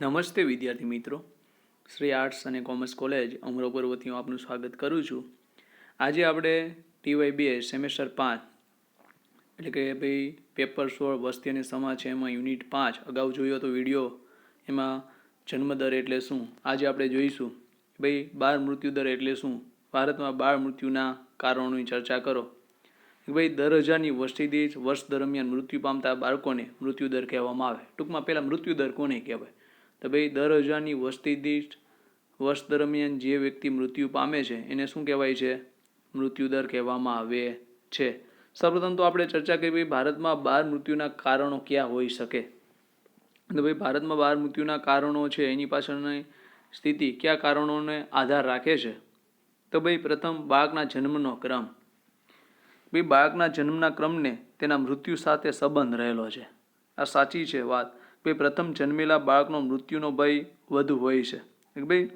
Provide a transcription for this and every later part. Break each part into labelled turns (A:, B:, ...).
A: નમસ્તે વિદ્યાર્થી મિત્રો. શ્રી આર્ટ્સ અને કોમર્સ કોલેજ અમરોપર વતી હું આપનું સ્વાગત કરું છું. આજે આપણે ટીવાય બે સેમેસ્ટર પાંચ, એટલે કે ભાઈ પેપર સોળ વસ્તી અને સમાજ છે એમાં યુનિટ પાંચ, અગાઉ જોયો હતો વીડિયો, એમાં જન્મદર એટલે શું? આજે આપણે જોઈશું. ભાઈ બાળ મૃત્યુદર એટલે શું? ભારતમાં બાળ મૃત્યુના કારણોની ચર્ચા કરો. ભાઈ દર હજારની વસ્તી દીઠ વર્ષ દરમિયાન મૃત્યુ પામતા બાળકોને મૃત્યુદર કહેવામાં આવે. ટૂંકમાં પહેલાં મૃત્યુદર કોને કહેવાય? તો ભાઈ, દર હજારની વસ્તી દીઠ વર્ષ દરમિયાન જે વ્યક્તિ મૃત્યુ પામે છે, એને શું કહેવાય છે? મૃત્યુદર કહેવામાં આવે છે. સૌપ્રથમ તો આપણે ચર્ચા કરી ભાઈ, ભારતમાં બાર મૃત્યુના કારણો ક્યાં હોઈ શકે? તો ભાઈ, ભારતમાં બાર મૃત્યુના કારણો છે, એની પાછળની સ્થિતિ કયા કારણોને આધાર રાખે છે? તો ભાઈ, પ્રથમ બાળકના જન્મનો ક્રમ. ભાઈ, બાળકના જન્મના ક્રમને તેના મૃત્યુ સાથે સંબંધ રહેલો છે. આ સાચી છે વાત. ભાઈ પ્રથમ જન્મેલા બાળકનો મૃત્યુનો ભય વધુ હોય છે. કે ભાઈ,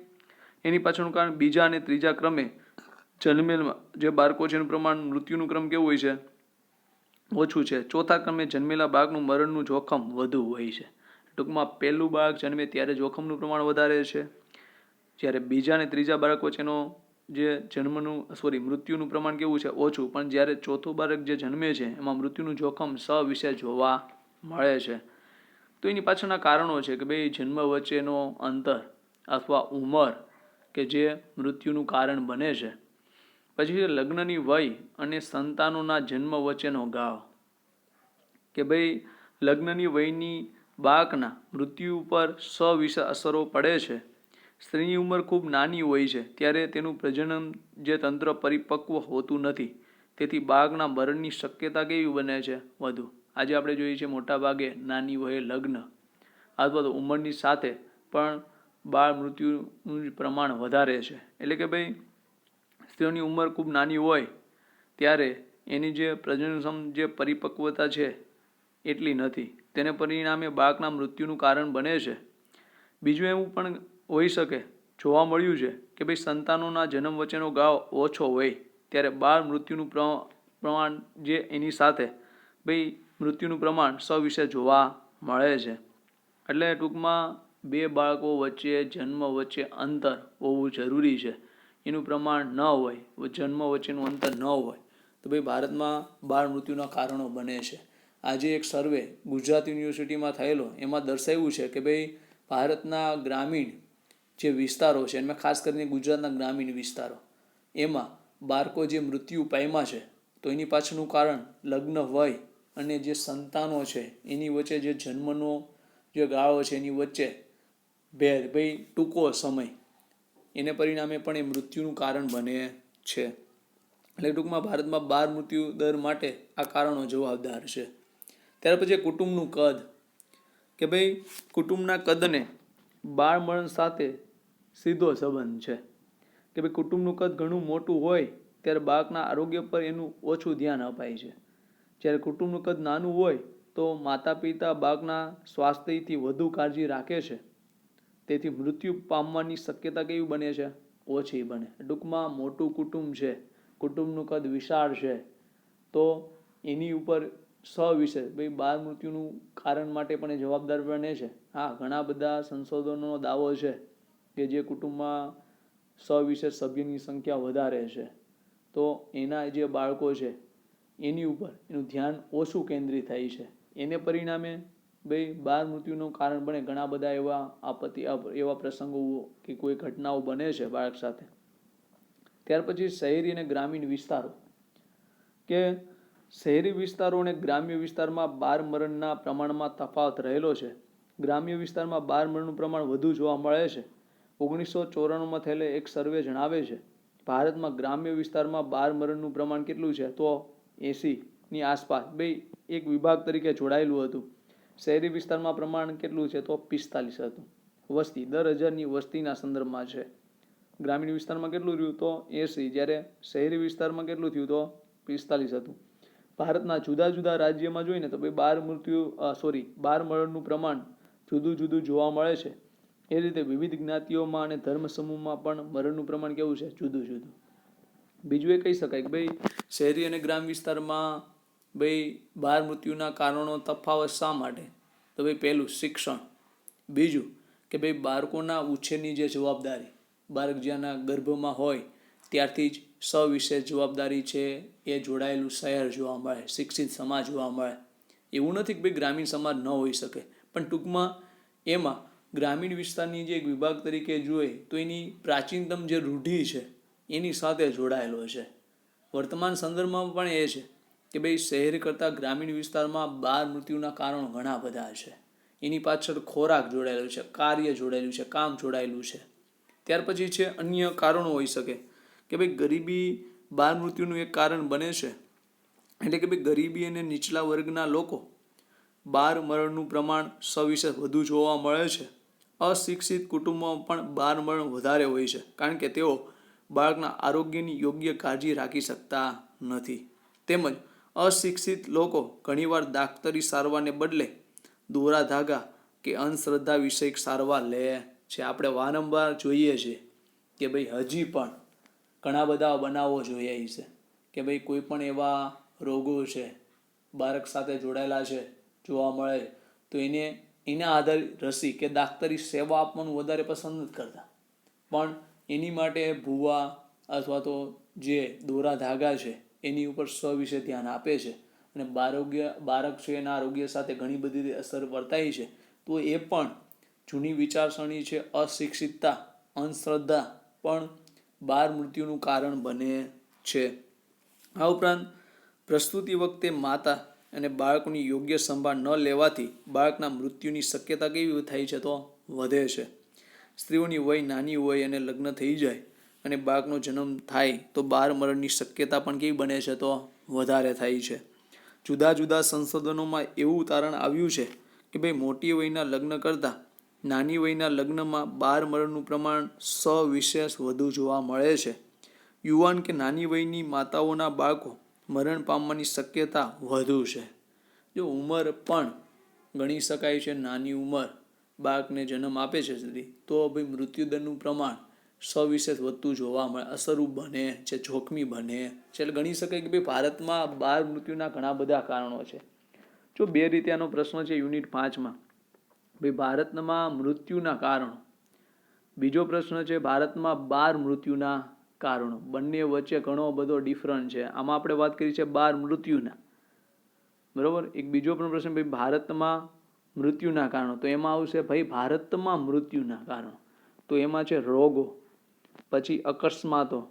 A: એની પાછળનું કારણ બીજા અને ત્રીજા ક્રમે જન્મેલમાં જે બાળકો છે એનું પ્રમાણ મૃત્યુનું ક્રમ કેવું હોય છે? ઓછું છે. ચોથા ક્રમે જન્મેલા બાળકનું મરણનું જોખમ વધુ હોય છે. ટૂંકમાં પહેલું બાળક જન્મે ત્યારે જોખમનું પ્રમાણ વધારે છે. જ્યારે બીજા અને ત્રીજા બાળક વચ્ચેનો જે જન્મનું સોરી મૃત્યુનું પ્રમાણ કેવું છે? ઓછું. પણ જ્યારે ચોથું બાળક જે જન્મે છે, એમાં મૃત્યુનું જોખમ સવિશે જોવા મળે છે. તો એની પાછળના કારણો છે કે ભાઈ જન્મ વચ્ચેનો અંતર અથવા ઉંમર કે જે મૃત્યુનું કારણ બને છે. પછી લગ્નની વય અને સંતાનોના જન્મ વચ્ચેનો ગાવ. કે ભાઈ લગ્નની વયની બાળકના મૃત્યુ ઉપર સવિશે અસરો પડે છે. સ્ત્રીની ઉંમર ખૂબ નાની હોય છે, ત્યારે તેનું પ્રજનન જે તંત્ર પરિપક્વ હોતું નથી. તેથી બાળકના મરણની શક્યતા કેવી બને છે? વધુ. આજે આપણે જોઈએ છીએ મોટા ભાગે નાની વયે લગ્ન અથવા તો ઉંમરની સાથે પણ બાળ મૃત્યુનું પ્રમાણ વધારે છે. એટલે કે ભાઈ, સ્ત્રીઓની ઉંમર ખૂબ નાની હોય ત્યારે એની જે પ્રજનનક્ષમ જે પરિપક્વતા છે એટલી નથી. તેને પરિણામે બાળકના મૃત્યુનું કારણ બને છે. બીજું એવું પણ હોઈ શકે, જોવા મળ્યું છે કે ભાઈ, સંતાનોના જન્મ વચ્ચેનો ગાવ ઓછો હોય ત્યારે બાળ મૃત્યુનું પ્ર- પ્રમાણ જે એની સાથે, ભાઈ મૃત્યુનું પ્રમાણ સવિશે જોવા મળે છે. એટલે ટૂંકમાં બે બાળકો વચ્ચે જન્મ વચ્ચે અંતર હોવું જરૂરી છે. એનું પ્રમાણ ન હોય, જન્મ વચ્ચેનું અંતર ન હોય, તો ભાઈ ભારતમાં બાળ મૃત્યુના કારણો બને છે. આજે એક સર્વે ગુજરાત યુનિવર્સિટીમાં થયેલો, એમાં દર્શાવ્યું છે કે ભાઈ ભારતના ગ્રામીણ જે વિસ્તારો છે, એમાં ખાસ કરીને ગુજરાતના ગ્રામીણ વિસ્તારો, એમાં બાળકો જે મૃત્યુ પામ્યા છે, તો એની પાછળનું કારણ લગ્ન વય અને જે સંતાનો છે, એની વચ્ચે જે જન્મનો જે ગાળો છે, એની વચ્ચે ભેદ ભાઈ, ટૂંકો સમય, એને પરિણામે પણ એ મૃત્યુનું કારણ બને છે. એટલે ટૂંકમાં ભારતમાં બાર મૃત્યુ દર માટે આ કારણો જવાબદાર છે. ત્યાર પછી કુટુંબનું કદ, કે ભાઈ, કુટુંબના કદને બાળ મરણ સાથે સીધો સંબંધ છે. કે ભાઈ, કુટુંબનું કદ ઘણું મોટું હોય, ત્યારે બાળકના આરોગ્ય પર એનું ઓછું ધ્યાન અપાય છે. જ્યારે કુટુંબનું કદ નાનું હોય તો માતા પિતા બાળકના સ્વાસ્થ્યથી વધુ કાળજી રાખે છે. તેથી મૃત્યુ પામવાની શક્યતા કેવી બને છે? ઓછી બને. ટૂંકમાં મોટું કુટુંબ છે. કુટુંબનું કદ વિશાળ છે. તો એની ઉપર સવિશે ભાઈ બાળ મૃત્યુનું કારણ માટે પણ એ જવાબદાર બને છે. હા, ઘણા બધા સંશોધનોનો દાવો છે કે જે કુટુંબમાં સવિશેષ સભ્યની સંખ્યા વધારે છે. તો એના જે બાળકો છે એની ઉપર એનું ધ્યાન ઓછું કેન્દ્રિત થાય છે. એને પરિણામે ભાઈ બાળ મૃત્યુનું કારણ બને ઘણા બધા એવા આપત્તિ એવા પ્રસંગો કે કોઈ ઘટનાઓ બને છે બાળક સાથે. ત્યાર પછી શહેરી અને ગ્રામીણ વિસ્તારો. કે શહેરી વિસ્તારો અને ગ્રામ્ય વિસ્તારમાં બાર મરણના પ્રમાણમાં તફાવત રહેલો છે. ગ્રામ્ય વિસ્તારમાં બાર મરણનું પ્રમાણ વધુ જોવા મળે છે. ઓગણીસો ચોરાણુંમાં થયેલો એક સર્વે જણાવે છે. ભારતમાં ગ્રામ્ય વિસ્તારમાં બાર મરણનું પ્રમાણ કેટલું છે? તો એંસીની આસપાસ. બે, એક વિભાગ તરીકે જોડાયેલું હતું. શહેરી વિસ્તારમાં પ્રમાણ કેટલું છે તો પિસ્તાલીસ હતું. વસ્તી, દર હજારની વસ્તીના સંદર્ભમાં છે. ગ્રામીણ વિસ્તારમાં કેટલું રહ્યું તો એંસી, જ્યારે શહેરી વિસ્તારમાં કેટલું થયું તો પિસ્તાલીસ હતું. ભારતના જુદા જુદા રાજ્યમાં જોઈએ ને તો ભાઈ બાર મૃત્યુ સોરી, બાર મરણનું પ્રમાણ જુદું જુદું જોવા મળે છે. એ રીતે વિવિધ જ્ઞાતિઓમાં અને ધર્મ સમૂહમાં પણ મરણનું પ્રમાણ કેવું છે? જુદું જુદું. બીજું એ કહી શકાય કે ભાઈ શહેરી અને ગ્રામ વિસ્તારમાં ભાઈ બાળ મૃત્યુના કારણો તફાવત શા માટે? તો ભાઈ પહેલું શિક્ષણ. બીજું કે ભાઈ બાળકોના ઉછેરની જે જવાબદારી બાળક જ્યાંના ગર્ભમાં હોય ત્યારથી જ સવિશેષ જવાબદારી છે એ જોડાયેલું શહેર જોવા મળે, શિક્ષિત સમાજ જોવા મળે. એવું નથી કે ભાઈ ગ્રામીણ સમાજ ન હોઈ શકે. પણ ટૂંકમાં એમાં ગ્રામીણ વિસ્તારની જે એક વિભાગ તરીકે જોઈએ તો એની પ્રાચીનતમ જે રૂઢિ છે એની સાથે જોડાયેલો છે. વર્તમાન સંદર્ભમાં પણ એ છે કે ભાઈ શહેર કરતાં ગ્રામીણ વિસ્તારમાં બાળ મૃત્યુના કારણો ઘણા બધા છે. એની પાછળ ખોરાક જોડાયેલો છે, કાર્ય જોડાયેલું છે, કામ જોડાયેલું છે. ત્યાર પછી છે અન્ય કારણો હોઈ શકે કે ભાઈ ગરીબી બાળ મૃત્યુનું એક કારણ બને છે. એટલે કે ભાઈ ગરીબી અને નીચલા વર્ગના લોકો બાર મરણનું પ્રમાણ સવિશેષ વધુ જોવા મળે છે. અશિક્ષિત કુટુંબમાં પણ બાર મરણ વધારે હોય છે. કારણ કે તેઓ બાળકના આરોગ્યની યોગ્ય કાળજી રાખી શકતા નથી. તેમજ અશિક્ષિત લોકો ઘણીવાર દાખતરી સારવારને બદલે દોરા ધાગા કે અંધશ્રદ્ધા વિષયક સારવાર લે છે. આપણે વારંવાર જોઈએ છીએ કે ભાઈ હજી પણ ઘણા બધા બનાવો જોઈએ છે કે ભાઈ કોઈ પણ એવા રોગો છે, બાળક સાથે જોડાયેલા છે, જોવા મળે, તો એને, એના આધારિત રસી કે દાખતરી સેવા આપવાનું વધારે પસંદ નથી કરતા. પણ એની માટે ભૂવા અથવા તો જે દોરા ધાગા છે, એની ઉપર સ્વ વિશે ધ્યાન આપે છે. અને બારોગ્ય બાળક છે, એના આરોગ્ય સાથે ઘણી બધી અસર વર્તાય છે. તો એ પણ જૂની વિચારસરણી છે, અશિક્ષિતતા, અંધશ્રદ્ધા પણ બાળ મૃત્યુનું કારણ બને છે. આ ઉપરાંત પ્રસ્તુતિ વખતે માતા અને બાળકની યોગ્ય સંભાળ ન લેવાથી બાળકના મૃત્યુની શક્યતા કેવી થાય છે તો વધે છે. સ્ત્રીઓની વય, નાની હોય અને લગ્ન થઈ જાય અને બાળકનો જન્મ થાય, તો બાર મરણની શક્યતા પણ કેવી બને છે? તો વધારે થાય છે. જુદા જુદા સંશોધનોમાં એવું તારણ આવ્યું છે કે ભાઈ, મોટી વયના લગ્ન કરતાં નાની વયના લગ્નમાં બાર મરણનું પ્રમાણ સવિશેષ વધુ જોવા મળે છે. યુવાન કે નાની વયની માતાઓના બાળકો મરણ પામવાની શક્યતા વધુ છે. જો ઉંમર પણ ગણી શકાય છે, નાની ઉંમર બાળકને જન્મ આપે છે સુધી તો ભાઈ મૃત્યુદરનું પ્રમાણ સવિશેષ વધતું જોવા મળે. અસરૂપ બને છે જોખમી બને. છે ગણી શકાય કે ભાઈ ભારતમાં બાળ મૃત્યુના ઘણા બધા કારણો છે. જો બે રીતે આનો પ્રશ્ન છે યુનિટ પાંચમાં. ભાઈ ભારતમાં મૃત્યુના કારણો. બીજો પ્રશ્ન છે ભારતમાં બાર મૃત્યુના કારણો. બંને વચ્ચે ઘણો બધો ડિફરન્ટ છે. આમાં આપણે વાત કરી છે બાર મૃત્યુના. બરાબર? એક બીજો પણ પ્રશ્ન ભાઈ ભારતમાં મૃત્યુના કારણો. તો એમાં આવશે ભાઈ ભારતમાં મૃત્યુના કારણો. તો એમાં છે રોગો, પછી અકસ્માતો,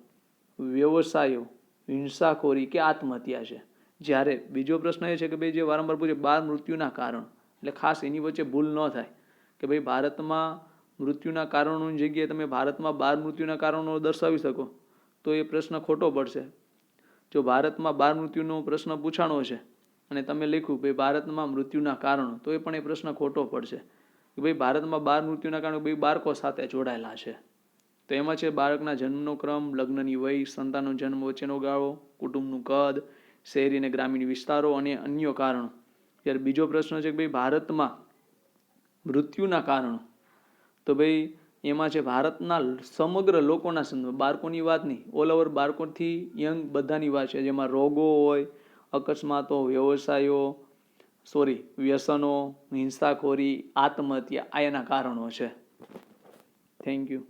A: વ્યવસાયો, હિંસાખોરી કે આત્મહત્યા છે. જ્યારે બીજો પ્રશ્ન એ છે કે ભાઈ જે વારંવાર પૂછે બાર મૃત્યુના કારણ. એટલે ખાસ એની વચ્ચે ભૂલ ન થાય કે ભાઈ ભારતમાં મૃત્યુના કારણોની જગ્યાએ તમે ભારતમાં બાર મૃત્યુના કારણો દર્શાવી શકો. તો એ પ્રશ્ન ખોટો પડશે. જો ભારતમાં બાર મૃત્યુનો પ્રશ્ન પૂછાણો છે અને તમે લખ્યું ભાઈ ભારતમાં મૃત્યુના કારણો, તો એ પણ એ પ્રશ્ન ખોટો પડશે. કે ભાઈ ભારતમાં બાર મૃત્યુના કારણે ભાઈ બાળકો સાથે જોડાયેલા છે. તો એમાં છે બાળકના જન્મનો ક્રમ, લગ્નની વય, સંતાનનો જન્મ વચ્ચેનો ગાળો, કુટુંબનું કદ, શહેરી અને ગ્રામીણ વિસ્તારો અને અન્ય કારણો. જ્યારે બીજો પ્રશ્ન છે કે ભાઈ ભારતમાં મૃત્યુના કારણો. તો ભાઈ એમાં છે ભારતના સમગ્ર લોકોના સંદર્ભ, બાળકોની વાત નહીં, ઓલ ઓવર બાળકોથી યંગ બધાની વાત છે. જેમાં રોગો હોય અકસ્માતો વ્યવસાયો સોરી વ્યસનો હિંસાખોરી આત્મહત્યા આ એના કારણો છે. Thank you